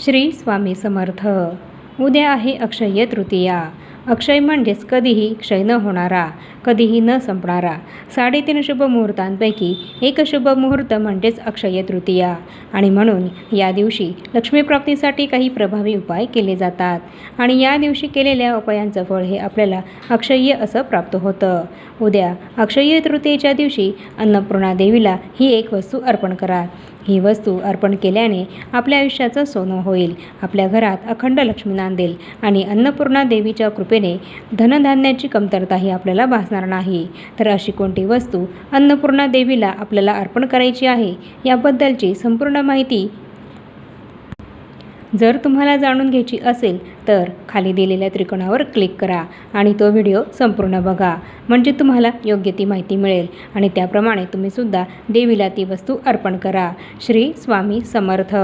श्री स्वामी समर्थ. उद्या आहे अक्षय तृतीया. अक्षय म्हणजेच कधीही क्षय न होणारा कधीही न संपणारा. साडेतीन शुभ मुहूर्तांपैकी एक शुभ मुहूर्त म्हणजेच अक्षय तृतीया. आणि म्हणून या दिवशी लक्ष्मीप्राप्तीसाठी काही प्रभावी उपाय केले जातात. आणि या दिवशी केलेल्या उपायांचं फळ हे आपल्याला अक्षय्य असं प्राप्त होतं. उद्या अक्षय तृतीयेच्या दिवशी अन्नपूर्णा देवीला ही एक वस्तू अर्पण करा. ही वस्तू अर्पण केल्याने आपल्या आयुष्याचं सोनं होईल आपल्या घरात अखंड लक्ष्मी नांदेल आणि अन्नपूर्णा देवीच्या कृपेने धनधान्याची कमतरताही आपल्याला भासणार नाही. तर अशी कोणती वस्तू अन्नपूर्णा देवीला आपल्याला अर्पण करायची आहे याबद्दलची संपूर्ण माहिती जर तुम्हाला जाणून घ्यायची असेल तर खाली दिलेल्या त्रिकोणावर क्लिक करा आणि तो व्हिडिओ संपूर्ण बघा. म्हणजे तुम्हाला योग्य ती माहिती मिळेल आणि त्याप्रमाणे तुम्हीसुद्धा देवीला ती वस्तू अर्पण करा. श्री स्वामी समर्थ.